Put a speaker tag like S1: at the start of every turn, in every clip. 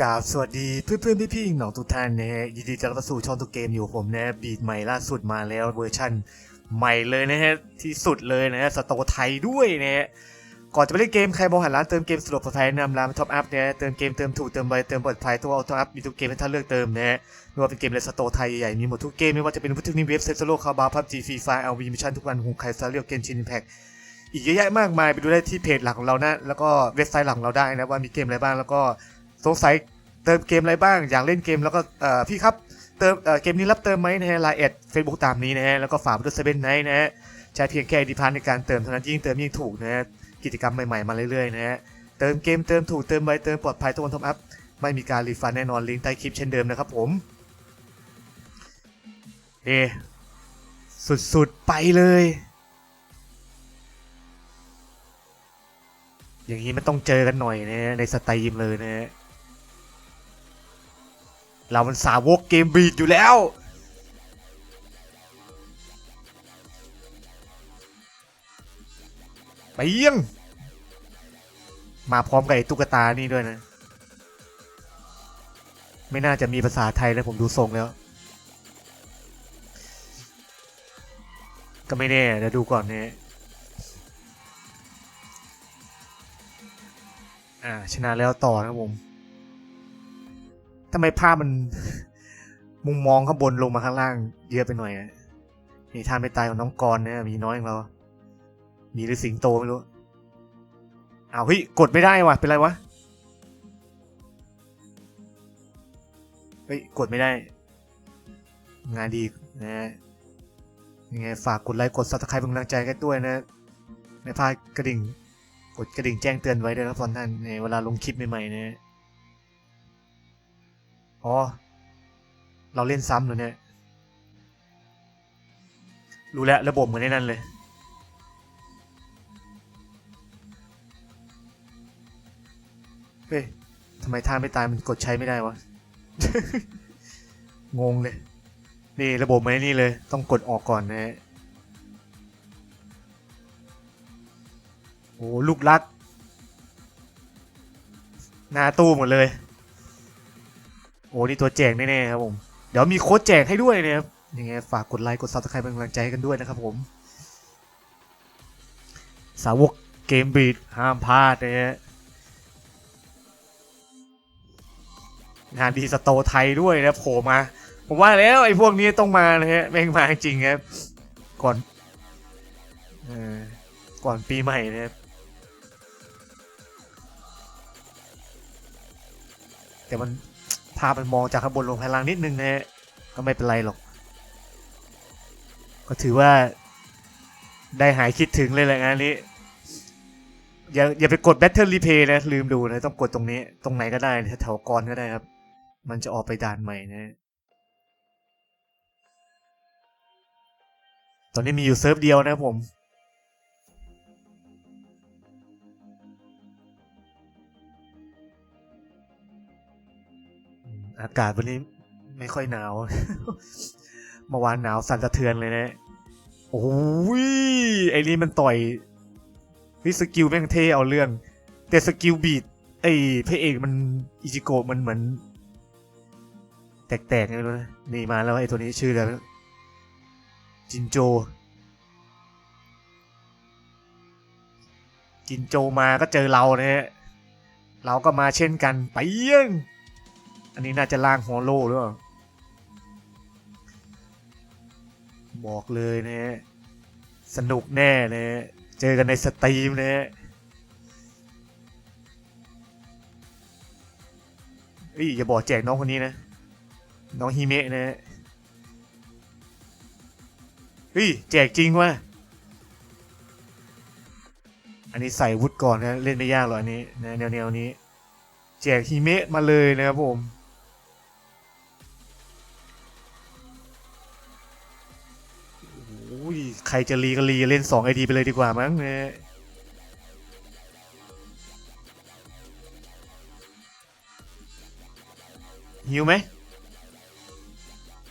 S1: กราบสวัสดีเพื่อนเพื่อนพี่พี่น้องทุกท่านนะฮะยินดีต้อนรับสู่ช่องทุกเกมอยู่ผมนะบีดใหม่ล่าสุดมาแล้วเวอร์ชั่นใหม่เลยนะฮะที่สุดเลยนะฮะสโตร์ไทยด้วยนะฮะก่อนจะไปเล่นเกมใครมองหาร้านเติมเกมสะดวกปลอดภัยนำร้านท็อปอัพนะฮะเติมเกมเติมถูกเติมไวเติมปลอดภัยตัวเอาท็อปอัพมีทุกเกมให้ท่านเลือกเติมนะฮะไม่ว่าเป็นเกมในสโตร์ไทยใหญ่ๆมีหมดทุกเกมไม่ว่าจะเป็นพุทธินิเว็บเซฟโลคาบาพับจีฟีไฟเอาวีมิชชั่นทุกวันหุงไคซาเรียลเกนชินแพ็กอีกเยอะแยะมากมายไปดูได้ที่เพจหลักของเรานะแล้วก็เว็บไซต์หลักของเราได้นะว่ามีเกมอะไรบ้างแล้วก็ สงสัยเติมเกมอะไรบ้าง อยากเล่นเกมแล้วก็พี่ครับเติมเกมนี้รับเติมไหมนะฮะไลน์แอดเฟซบุ๊กตามนี้นะฮะแล้วก็ฝากด้วยเซเว่นไนท์นะฮะใช้เพียงแค่ดีพานในการเติมเท่านั้นยิ่งเติมยิ่งถูกนะฮะกิจกรรมใหม่ๆมาเรื่อยๆนะฮะเติมเกมเติมถูกเติมไวเติมปลอดภัยทุกวันท็อปอัพไม่มีการรีฟันแน่นอนลิงก์ใต้คลิปเช่นเดิมนะครับผมเอสุดๆไปเลย อย่างนี้มันต้องเจอกันหน่อยนะในสตรีมเลยนะ เรามันสาวกเกมบีดอยู่แล้ว ไปเยี่ยง มาพร้อมกับไอ้ตุ๊กตานี่ด้วยนะ ไม่น่าจะมีภาษาไทยแล้วผมดูทรงแล้ว ก็ไม่แน่เดี๋ยวดูก่อนเนะอ่าชนะแล้วต่อนะผม ทำไมภาพมันมุมมองข้างบนลงมาข้างล่างเยอะไปหน่อยอะนี่ท่าไม่ตายของน้องกรณ์นะมีน้อยของเรา มีหรือสิงโตไม่รู้อ้าวเฮ้ยกดไม่ได้ว่ะเป็นไรวะเฮ้ยกดไม่ได้ งานดีนะยังไงฝากกดไลค์กดซับสไครป์เป็นกำลังใจกันด้วยนะไม่พลาดกระดิ่ง กดกระดิ่งแจ้งเตือนไว้ด้วยนะครับท่านในเวลาลงคลิปใหม่ๆนะ อ๋อ เราเล่นซ้ำเหรอเนี่ย รู้แล้วระบบเหมือนในนั้นเลย เฮ้ยทำไมท่าไม่ตายมันกดใช้ไม่ได้วะ งงเลย นี่ระบบเหมือนในนี่เลย ต้องกดออกก่อนนะฮะโอ้ลูกรักหน้าตู้หมดเลย โอ้นี่ตัวแจกแน่ๆครับผม เดี๋ยวมีโค้ดแจกให้ด้วยนะครับยังไงฝากกดไลค์กดซับสไครป์เป็นกำลังใจให้กันด้วยนะครับผม สาวกเกมบีดห้ามพลาดนะฮะงานดีสโตไทยด้วยนะโผล่มา ผมว่าแล้วไอ้พวกนี้ต้องมานะฮะแม่งมาจริงครับก่อนเออก่อนปีใหม่นะครับแต่มัน ภาพมันมองจากข้างบนลงพลังนิดนึงนะฮะก็ไม่เป็นไรหรอก ก็ถือว่าได้หายคิดถึงเลยแหละงานนี้ อย่าอย่าไปกด Battle Replay นะ ลืมดูนะ ต้องกดตรงนี้ ตรงไหนก็ได้แถวกรก็ได้ครับ มันจะออกไปด่านใหม่นะ ตอนนี้มีอยู่เซิร์ฟเดียวนะผม อากาศวันนี้ไม่ค่อยหนาว เมื่อวานหนาวสั่นสะเทือนเลยนะ โอ้ยไอ้นี่มันต่อยวิสกิลแม่งเท่เอาเรื่อง แต่สกิลบีดไอ้พระเอกมันอิจิโกะมันเหมือน แตกๆไงรู้นะนี่มาแล้วไอ้ตัวนี้ชื่ออะไรจินโจ จินโจมาก็เจอเราเนะฮะเราก็มาเช่นกันไปเยี่ยง อันนี้น่าจะล่างฮอลโลหรือเปล่า บอกเลยนะฮะ สนุกแน่นะฮะ เจอกันในสตรีมนะฮะเอ้ยอย่าบอกแจกน้องคนนี้นะ น้องฮิเมะนะฮะเฮ้ยแจกจริงว่ะอันนี้ใส่วุฒก่อนนะ เล่นไม่ยากหรอกอันนี้นะแนวๆนี้ แจกฮิเมะมาเลยนะครับผม ใครจะรีก็รีเล่น2ไอดีไปเลยดีกว่ามั้งเนี่ยหิวไหม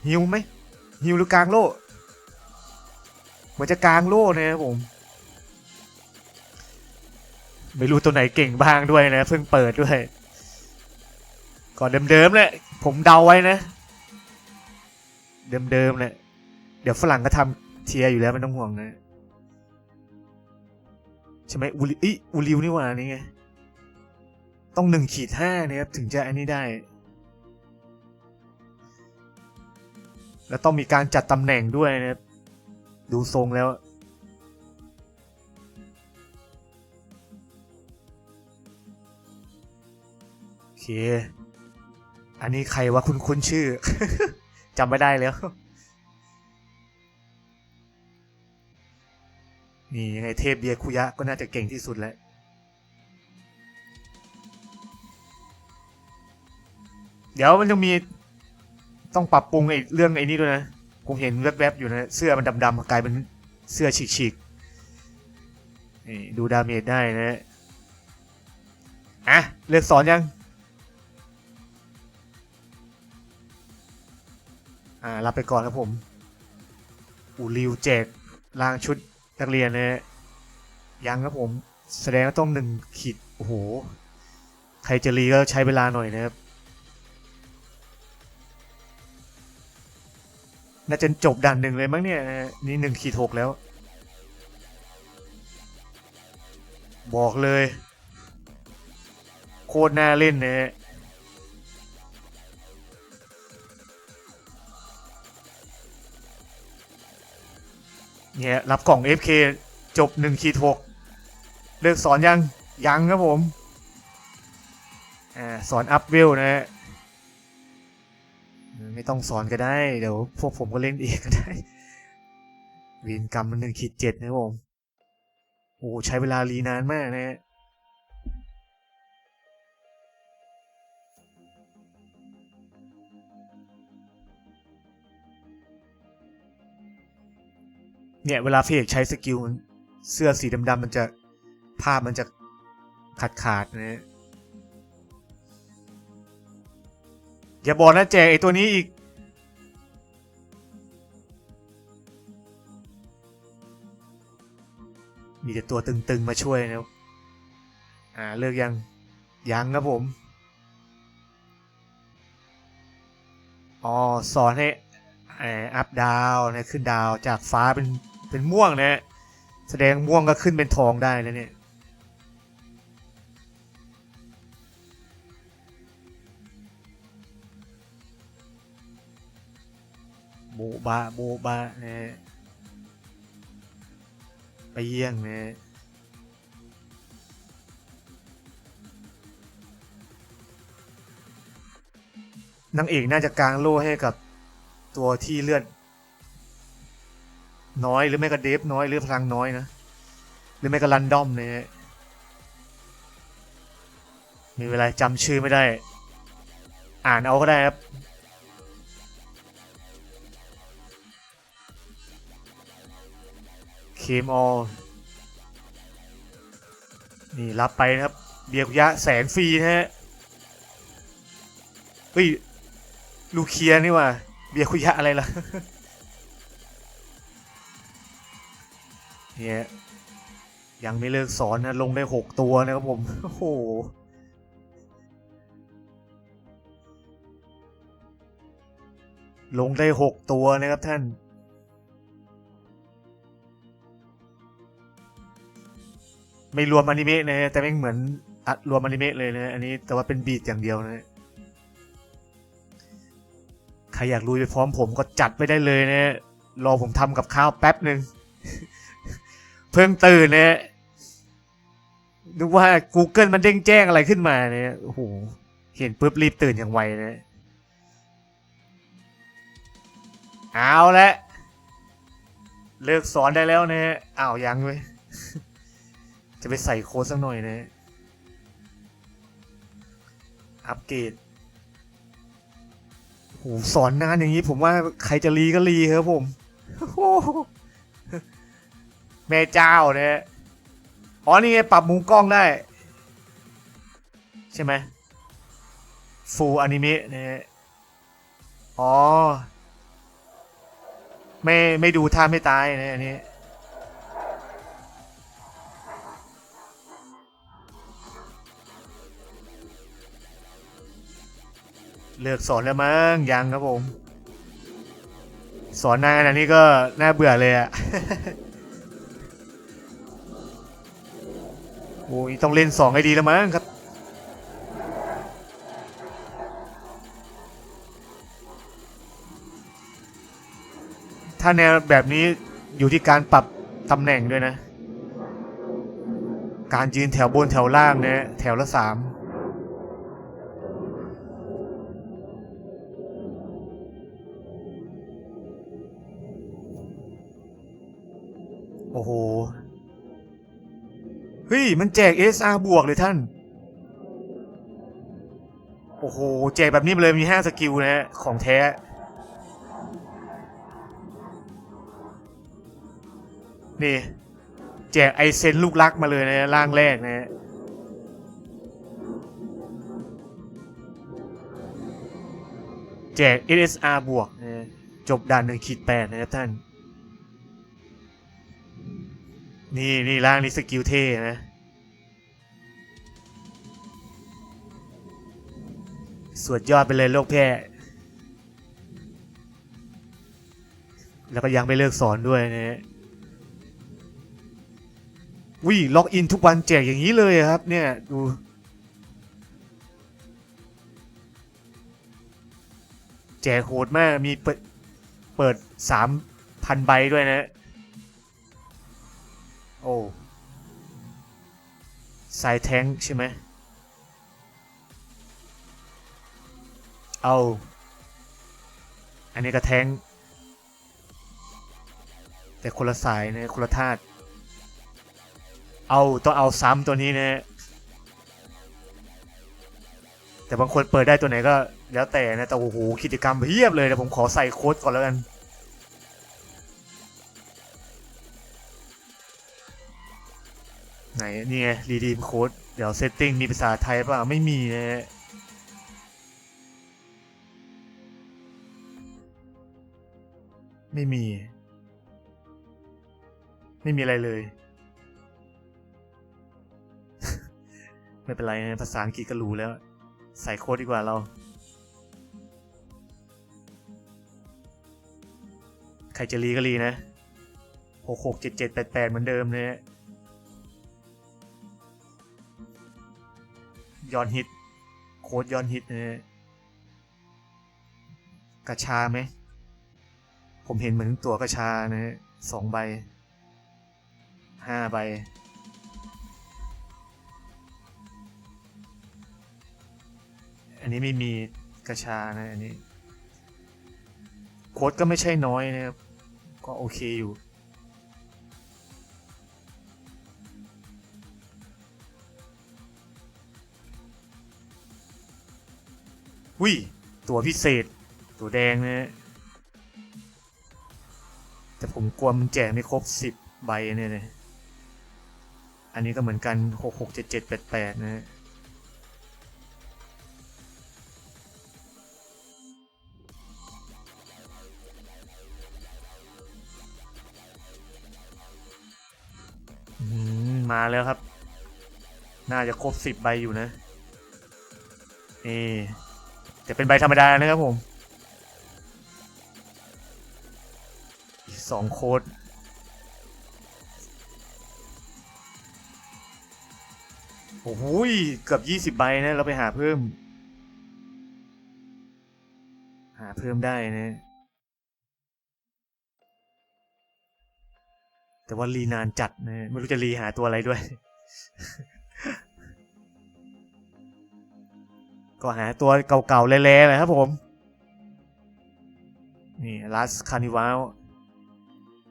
S1: หิวไหมหิวหรือกลางโล่เหมือนจะกลางโล่นะครับผม ไม่รู้ตัวไหนเก่งบ้างด้วยนะ เพิ่งเปิดด้วยก็เดิมๆแหละผมเดาไว้นะ เดิมๆแหละเดี๋ยวฝรั่งก็ทำ เทียร์อยู่แล้วไม่ต้องห่วงนะใช่ไหมอูริอิอูริวนี่หว่านี่ไง ต้องหนึ่งขีดห้านะครับถึงจะอันนี้ได้ แล้วต้องมีการจัดตำแหน่งด้วยนะครับ ดูทรงแล้วโอเค อันนี้ใครวะคุณคุ้นชื่อจำไม่ได้แล้ว นี่ยังไงเทพเบียคุยะก็น่าจะเก่งที่สุดแล้วเดี๋ยวมันยังมีต้องปรับปรุงไอ้เรื่องไอ้นี้ด้วยนะ ผมเห็นแวบๆอยู่นะ เสื้อมันดำๆกลายเป็นเสื้อฉีกๆนี่ดูดาเมจได้นะอะเลือกสอนยัง อ่ารับไปก่อนครับผมอูริวแจกรางชุด นักเรียนนะฮะยังครับผม แสดงว่าต้องหนึ่งขีดโอ้โหใครจะรีก็ใช้เวลาหน่อยนะครับน่าจะจบด่านหนึ่งเลยมั้งเนี่ยนี่หนึ่งขีดหกแล้ว บอกเลย โคตรน่าเล่นนะ เนี่ยรับกล่อง FK จบ1ขีด6เลิกสอนยัง ยังครับผมอสอนอัพเวลนะฮะไม่ต้องสอนก็ได้ เดี๋ยวพวกผมก็เล่นเองก็ได้วีนกรรมมันหนึ่งขีดเจ็ดนะครับผมโอ้ใช้เวลารีนานมากนะฮะ เนี่ยเวลาพี่เอกใช้สกิลเสื้อสีดำๆมันจะภาพมันจะขาดขาดๆนะอย่าบอกนะแจกไอตัวนี้อีก มีแต่ตัวตึงๆมาช่วยนะอ่าเลือกยัง ยังครับผม อ๋อ สอนให้อ่ออัพดาวนะขึ้นดาวจากฟ้าเป็น เป็นม่วงนะฮะแสดงม่วงก็ขึ้นเป็นทองได้แล้วเนี่ยโบบะโบบะนะฮะไปเยี่ยงนะฮะนางเอกน่าจะกางโล่ให้กับตัวที่เลือด น้อยหรือไม่ก็เดฟน้อยหรือพลังน้อยนะ หรือไม่ก็รันดอมเนะฮะมีเวลาจำชื่อไม่ได้ อ่านเอาก็ได้ครับเคมอลนี่รับไปนะครับ เบียกุยะแสนฟรีนะฮะเฮ้ย ลูเคียนี่ว่ะเบียร์คุยะอะไรล่ะ เนี่ยยังไม่เลิกสอนนะ ลงได้หกตัวนะครับผม โอ้โห ลงได้หกตัวนะครับท่าน ไม่รวมอนิเมะนะแต่ไม่เหมือนอัดรวมอนิเมะเลยนะ อันนี้แต่ว่าเป็นบีทอย่างเดียวนะใครอยากลุยไปพร้อมผมก็จัดไปได้เลยนะ รอผมทำกับข้าวแป๊บหนึ่ง พิ่งตื่นเนะนึกว่า Google มันเด้งแจ้งอะไรขึ้นมาเนี่ยโอ้โหเห็นปุ๊บรีบตื่นอย่างไวนะเอาละเลิกสอนได้แล้วนะอ้าวยังเว้ยจะไปใส่โค้ดสักหน่อยนะ อัปเกรดโอ้โหสอนนานอย่างนี้ผมว่าใครจะรีก็รีครับผมโอ้ แม่เจ้าเนี่ย อ๋อ นี่ไงปรับมุมกล้องได้ ใช่ไหมฟูอนิเมะเนี่ย อ๋อ ไม่ไม่ดูท่าไม่ตายนะอันนี้ เลิกสอนแล้วมั้งยังครับผม สอนนานขนนี้ก็น่าเบื่อเลยอะ โอ้ยต้องเล่นสองให้ดีแล้วมั้งครับ ถ้าแนวแบบนี้อยู่ที่การปรับตำแหน่งด้วยนะ การยืนแถวบนแถวล่างเนี่ยแถวละสามโอ้โห เฮ้ย มันแจก SR บวกเลยท่าน โอ้โห แจกแบบนี้เลยมี 5 สกิลนะฮะ ของแท้ นี่ แจกไอเซนลูกรักมาเลยนะร่างแรกนะฮะแจก SSR บวกนะฮะจบด่านหนึ่งขีดแปดนะครับท่าน นี่นี่ร่างนี้สกิลเท่นะ สวดยอดไปเลยโลกแพ้แล้วก็ยังไม่เลิกสอนด้วยนะฮะวิล็อกอินทุกวันแจกอย่างนี้เลยครับ เนี่ยดูแจกโหดมากมีเปิดเปิดสามพันใบด้วยนะ โอ้สายแทงใช่ไหมเอา อันนี้ก็แทง แต่คนละสายนะคนละธาตุเอาต้องเอาซ้ำตัวนี้นะแต่บางคนเปิดได้ตัวไหนก็แล้วแต่นะ แต่โอ้โหกิจกรรมเพียบเลยเดี๋ยวผมขอใส่โค้ดก่อนแล้วกัน ไหนนี่ไงรีดีมโค้ดเดี๋ยวเซตติ้งมีภาษาไทยป่าไม่มีนะฮะไม่มี ไม่มีอะไรเลย ไม่เป็นไรนะภาษาอังกฤษก็รู้แล้ว ใส่โค้ดดีกว่าเรา ใครจะรีก็รีนะหกหกเจ็ดเจ็ดแปดแปดเหมือนเดิมนะฮะ ย้อนฮิต โค้ดย้อนฮิตนะฮะกระชาไหม ผมเห็นเหมือนตัวกระชานะฮะสองใบห้าใบ อันนี้ไม่มีกระชานะอันนี้ โค้ดก็ไม่ใช่น้อยนะครับ ก็โอเคอยู่ วิตัวพิเศษ ตัวแดงนะแต่ผมกลัวมันแจกไม่ครบสิบใบเนี่ยนะอันนี้ก็เหมือนกันหกหกเจ็ดเจ็ดแปดแปดนะมมาแล้วครับ น่าจะครบสิบใบอยู่นะนี่ แต่เป็นใบธรรมดานะครับผมสองโค้ดโอ้โหยเกือบยี่สิบใบนะ เราไปหาเพิ่ม หาเพิ่มได้นะ แต่ว่ารีนานจัดนะ ไม่รู้จะรีหาตัวอะไรด้วย ก็หาตัวเก่าๆแร่ๆเลยครับผม นี่ลัสคานิวาล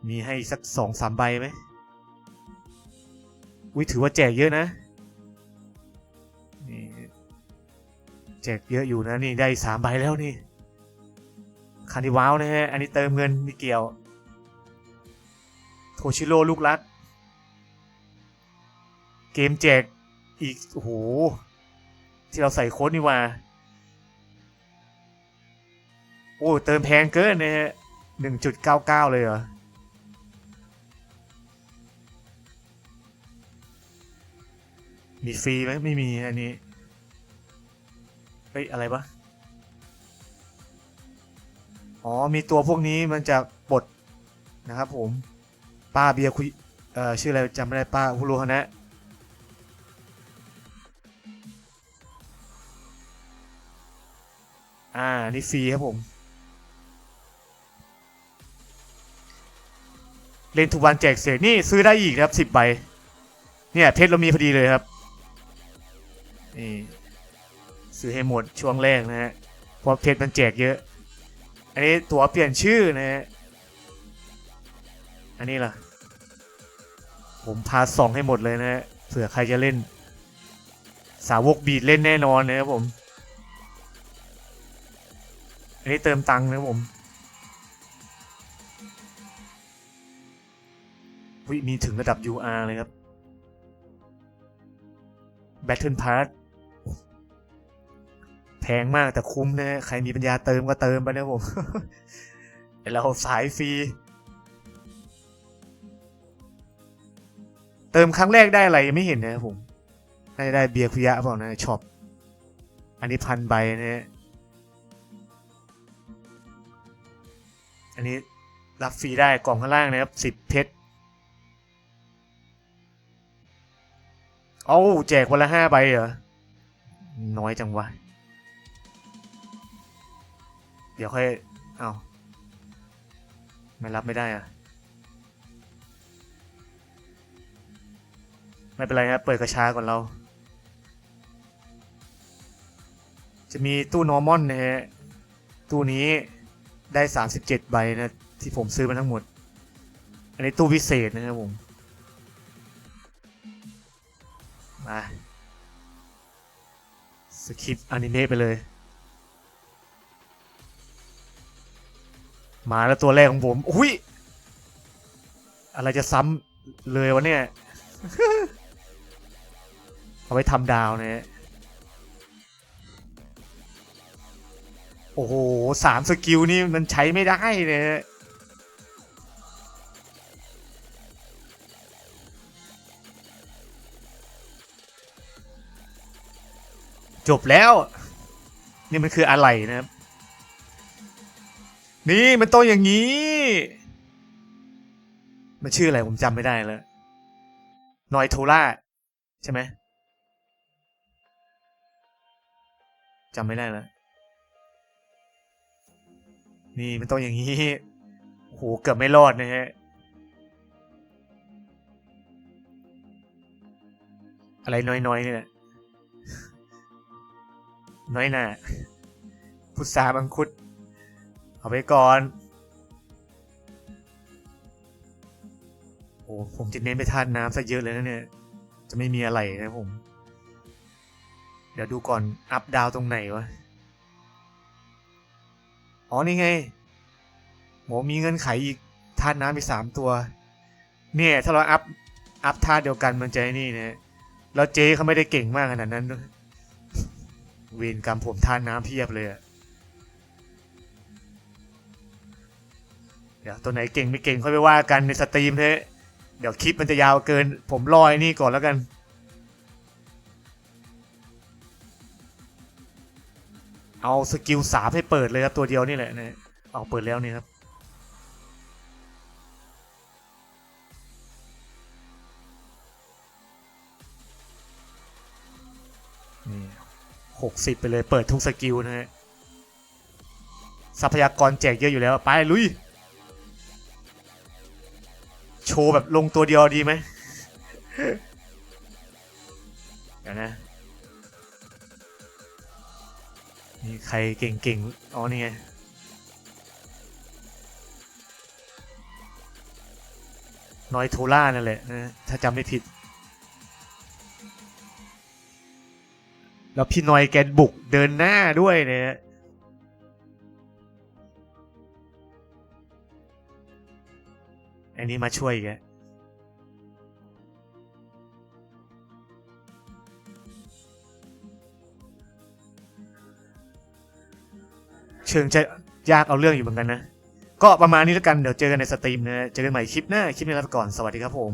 S1: มีให้สักสองสามใบไหมอุ้ยถือว่าแจกเยอะนะนี่แจกเยอะอยู่นะนี่ได้สามใบแล้วนี่คานิวาลนะฮะอันนี้เติมเงินไมีเกี่ยว โทชิโร่ลูกรัก เกมแจกอีก โอ้โห ที่เราใส่โค้ดนี่ว่า โอ้เติมแพงเกินนะฮะหนึ่งจุดเก้าเก้าเลยเหรอมีฟรีไหมไม่มีอันนี้เฮ้ยอะไรปะอ๋อมีตัวพวกนี้มันจะบดนะครับผมป้าเบียร์คุยเอ่อชื่ออะไรจำไม่ได้ป้าผู้รู้นะ อ่า นี่ฟรีครับผม เล่นทุกวันแจกเศษนี่ซื้อได้อีกครับสิบใบ เนี่ยเพชรเรามีพอดีเลยครับ นี่ ซื้อให้หมดช่วงแรกนะฮะ เพราะเพชรมันแจกเยอะ อันนี้ตั๋วเปลี่ยนชื่อนะฮะ อันนี้ล่ะ ผมพาส่องให้หมดเลยนะฮะ เผื่อใครจะเล่น สาวกบีดเล่นแน่นอนนะครับผม อันนี้เติมตังค์นะผมวิมีถึงระดับ UR เลยครับ Battle Pass แพงมากแต่คุ้มนะ ใครมีปัญญาเติมก็เติมไปนะผม เราสายฟรี เติมครั้งแรกได้อะไรยังไม่เห็นนะครับผมน่าจะได้เบียร์คุยะเปล่านะช็อป อันนี้พันใบนะฮะ อันนี้รับฟรีได้กล่องข้างล่างนะครับสิบเพชรเอาแจกวันละห้าใบเหรอ น้อยจังวะ เดี๋ยวค่อย เอาไม่รับไม่ได้อะไม่เป็นไรครับ เปิดกระชาก่อนเรา จะมีตู้นอร์มอนนะฮะ ตู้นี้ ได้ 37 ใบนะ ที่ผมซื้อมาทั้งหมด อันนี้ตู้วิเศษนะครับผม มาสคริปต์อนิเมะไปเลย มาแล้วตัวแรกของผม อุ้ย อะไรจะซ้ำเลยวะเนี่ย เอาไว้ทำดาวนะฮะ โอ้โหสามสกิลนี่มันใช้ไม่ได้เลยจบแล้ว นี่มันคืออะไรนะครับ นี่มันต้องอย่างนี้ มันชื่ออะไรผมจำไม่ได้แล้วนอยโทล่าใช่ไหมจำไม่ได้แล้ว นี่มันต้องอย่างนี้โอ้โหเกือบไม่รอดนะฮะอะไรน้อยๆนี่แหละน้อยหน่าพุทราบังคุด เอาไปก่อนโอ้ผมจะเน้นไปทานน้ำซะเยอะเลยนะเนี่ย จะไม่มีอะไรนะผม เดี๋ยวดูก่อน อัพดาวตรงไหนวะ อ๋อนี่ไงหมอมีเงินไขอีกธาตุน้ำอีกสามตัว เนี่ยถ้าเราอัพอัพธาตุเดียวกันมันจะไอ้นี่นะแล้วเจ๊เขาไม่ได้เก่งมากขนาดนั้นด้วยเวรกรรมผมธาตุน้ำเพียบเลยอะเดี๋ยวตัวไหนเก่งไม่เก่งค่อยไปว่ากันในสตรีมเถอะเดี๋ยวคลิปมันจะยาวเกิน ผมรอยนี่ก่อนแล้วกัน เอาสกิลสามให้เปิดเลยครับตัวเดียวนี่แหละนะเอาเปิดแล้วนี่ครับนี่หกสิบไปเลยเปิดทุกสกิลนะฮะทรัพยากรแจกเยอะอยู่แล้ว ไปลุย โชว์แบบลงตัวเดียวดีไหมเดี๋ยวนะ ใครเก่งๆ อ๋อนี่ไงนอยโทล่านั่นแหละนะถ้าจำไม่ผิด แล้วพี่นอยแกบุกเดินหน้าด้วยเนี่ยอันนี้มาช่วยอีก ชิงจะยากเอาเรื่องอยู่เหมือนกันนะ ก็ประมาณนี้แล้วกันเดี๋ยวเจอกันในสตรีมนะเจอกันใหม่คลิปหน้าคลิปนี้ลาไปก่อนสวัสดีครับผม